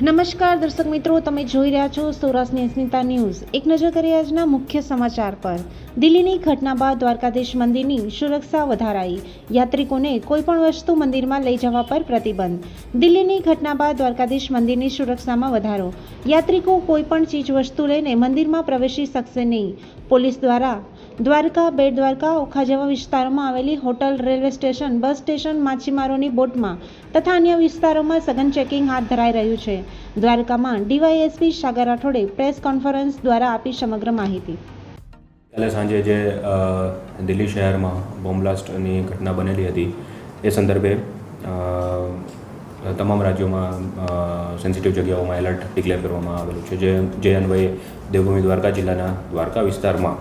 નમસ્કાર, દર્શક મિત્રો, તમે જોઈ રહ્યા છો સૌરાષ્ટ્રની અસ્મિતા ન્યૂઝ. એક નજર કરીએ આજના મુખ્ય સમાચાર પર. દિલ્હીની ઘટના બાદ દ્વારકાધીશ મંદિરની સુરક્ષા વધારાઈ. યાત્રિકોને કોઈપણ વસ્તુ મંદિરમાં લઈ જવા પર પ્રતિબંધ. દિલ્હીની ઘટના બાદ દ્વારકાધીશ મંદિરની સુરક્ષામાં વધારો. યાત્રિકો કોઈપણ ચીજ વસ્તુ લઈને મંદિરમાં પ્રવેશી શકશે નહીં. પોલીસ દ્વારા દ્વારકા બેટ દ્વારકા ઓખા જેવા વિસ્તારોમાં આવેલી hotel, railway station, bus station, માછીમારોની બોટમાં તથા અન્ય વિસ્તારોમાં સઘન ચેકિંગ હાથ ધરાઈ રહ્યું છે. દ્વારકામાં ડીવાયએસપી સાગર રાઠોડે પ્રેસ કોન્ફરન્સ દ્વારા આપી સમગ્ર માહિતી. કાલે સાંજે જે દિલ્હી શહેરમાં બોમ્બલાસ્ટની ઘટના બનેલી હતી, એ સંદર્ભે તમામ રાજ્યોમાં સેન્સિટિવ જગ્યાઓમાં એલર્ટ ડિક્લેર કરવામાં આવેલું છે. જે જે અન્વયે દેવભૂમિ દ્વારકા જિલ્લાના દ્વારકા વિસ્તારમાં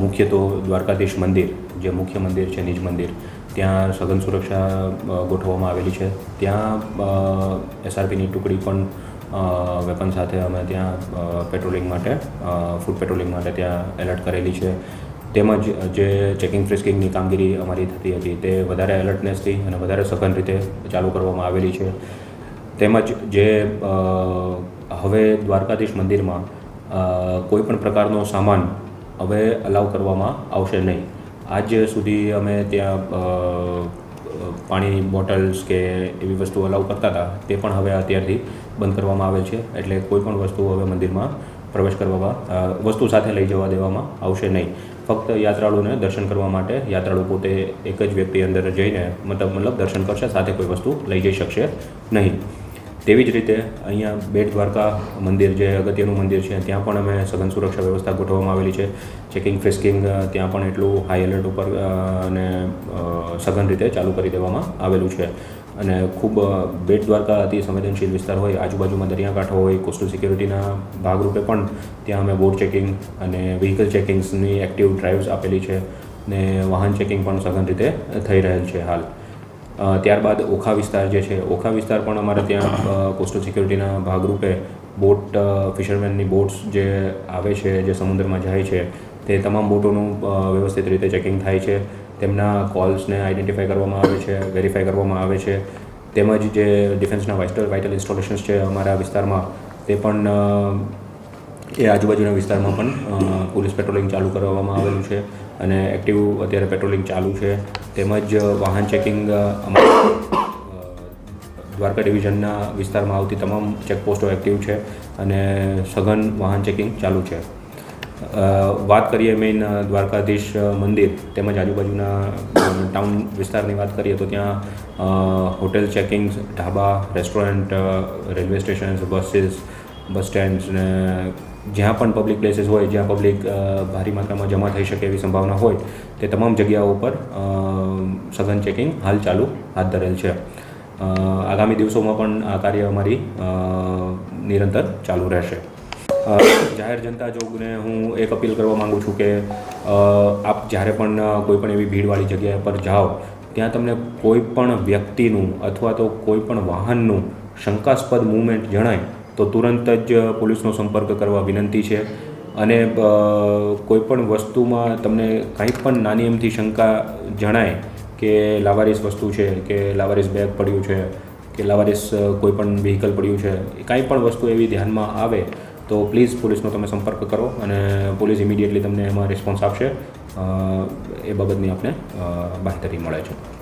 મુખ્ય તો દ્વારકાધીશ મંદિર, જે મુખ્ય મંદિર છે નિજ મંદિર, ત્યાં સઘન સુરક્ષા ગોઠવવામાં આવેલી છે. ત્યાં એસઆરપીની ટુકડી પણ વેપન સાથે અમે ત્યાં પેટ્રોલિંગ માટે ફૂડ પેટ્રોલિંગ માટે ત્યાં એલર્ટ કરેલી છે. તેમજ જે ચેકિંગ ફ્રિસ્કિંગની કામગીરી અમારી થતી હતી તે વધારે એલર્ટનેસથી અને વધારે સઘન રીતે ચાલુ કરવામાં આવેલી છે. તેમજ જે હવે દ્વારકાધીશ મંદિરમાં કોઈપણ કોઈ પણ પ્રકારનો સામાન હવે અલાઉ કરવામાં આવશે નહીં. આજ સુધી અમે ત્યાં પાણીની બોટલ્સ કે એવી વસ્તુ અલાઉ કરતા હતા, તે પણ હવે અત્યારથી બંધ કરવામાં આવે છે. એટલે કોઈ પણ વસ્તુ હવે મંદિરમાં પ્રવેશ કરવામાં વસ્તુ સાથે લઈ જવા દેવામાં આવશે નહીં. ફક્ત યાત્રાળુને દર્શન કરવા માટે, યાત્રાળુ પોતે એક જ વ્યક્તિ અંદર જઈને મતલબ મતલબ દર્શન કરશે, સાથે કોઈ વસ્તુ લઈ જઈ શકશે નહીં. તેવી જ રીતે અહીંયા બેટ દ્વારકા મંદિર જે અગત્યનું મંદિર છે, ત્યાં પણ અમે સઘન સુરક્ષા વ્યવસ્થા ગોઠવવામાં આવેલી છે. ચેકિંગ ફ્રિસ્કિંગ ત્યાં પણ એટલું હાઈ એલર્ટ ઉપર અને સઘન રીતે ચાલુ કરી દેવામાં આવેલું છે. અને ખૂબ બેટ દ્વારકા અતિ સંવેદનશીલ વિસ્તાર હોય, આજુબાજુમાં દરિયાકાંઠો હોય કોસ્ટલ સિક્યુરિટીના ભાગરૂપે પણ ત્યાં અમે બોટ ચેકિંગ અને વ્હીકલ ચેકિંગ્સની એક્ટિવ ડ્રાઇવ્સ આપેલી છે. ને વાહન ચેકિંગ પણ સઘન રીતે થઈ રહેલ છે હાલ. ત્યારબાદ ઓખા વિસ્તાર જે છે, ઓખા વિસ્તાર પણ અમારે ત્યાં કોસ્ટલ સિક્યુરિટીના ભાગરૂપે બોટ ફિશરમેનની બોટ્સ જે આવે છે, જે સમુદ્રમાં જાય છે, તે તમામ બોટોનું વ્યવસ્થિત રીતે ચેકિંગ થાય છે. તેમના કોલ્સને આઈડેન્ટિફાઈ કરવામાં આવે છે વેરીફાઈ કરવામાં આવે છે. તેમજ જે ડિફેન્સના વાઇટલ વાઇટલ ઇન્સ્ટોલેશન્સ છે અમારા વિસ્તારમાં, તે પણ એ આજુબાજુના વિસ્તારમાં પણ પોલીસ પેટ્રોલિંગ ચાલુ કરવામાં આવેલું છે અને એક્ટિવ અત્યારે પેટ્રોલિંગ ચાલુ છે. તેમજ વાહન ચેકિંગ દ્વારકા ડિવિઝનના વિસ્તારમાં આવતી તમામ ચેકપોસ્ટો એક્ટિવ છે અને સઘન વાહન ચેકિંગ ચાલુ છે. વાત કરીએ મેઇન દ્વારકાધીશ મંદિર તેમજ આજુબાજુના ટાઉન વિસ્તારની વાત કરીએ તો ત્યાં hotel checking dhaba restaurant railway stations, buses, bus stands ને જ્યાં પણ પબ્લિક પ્લેસીસ હોય, જ્યાં પબ્લિક ભારી માત્રામાં જમા થઈ શકે એવી સંભાવના હોય, તે તમામ જગ્યાઓ પર સઘન ચેકિંગ હાલ ચાલુ હાથ ધરેલ છે. આગામી દિવસોમાં પણ આ કાર્ય અમારી નિરંતર ચાલુ રહેશે. જાહેર જનતા જોગને હું એક અપીલ કરવા માગું છું કે આપ જ્યારે પણ કોઈ પણ એવી ભીડવાળી જગ્યા પર જાઓ, ત્યાં તમને કોઈ પણ વ્યક્તિનું અથવા તો કોઈ પણ વાહનનું શંકાસ્પદ મૂવમેન્ટ જણાય તો તુરંત જ પોલીસનો સંપર્ક કરવા વિનંતી છે. અને કોઈપણ વસ્તુમાં તમને કંઈ પણ નાની એમથી શંકા જણાય કે લાવારીસ વસ્તુ છે કે લાવારીસ બેગ પડ્યું છે કે લાવારીસ કોઈપણ કોઈ પણ વ્હીકલ પડ્યું છે કાંઈ પણ વસ્તુ એવી ધ્યાનમાં આવે તો પ્લીઝ પોલીસનો તમે સંપર્ક કરો અને પોલીસ ઇમિડિયેટલી તમને એમાં રિસ્પોન્સ આપશે. એ બાબતની આપને અ, મળે છે.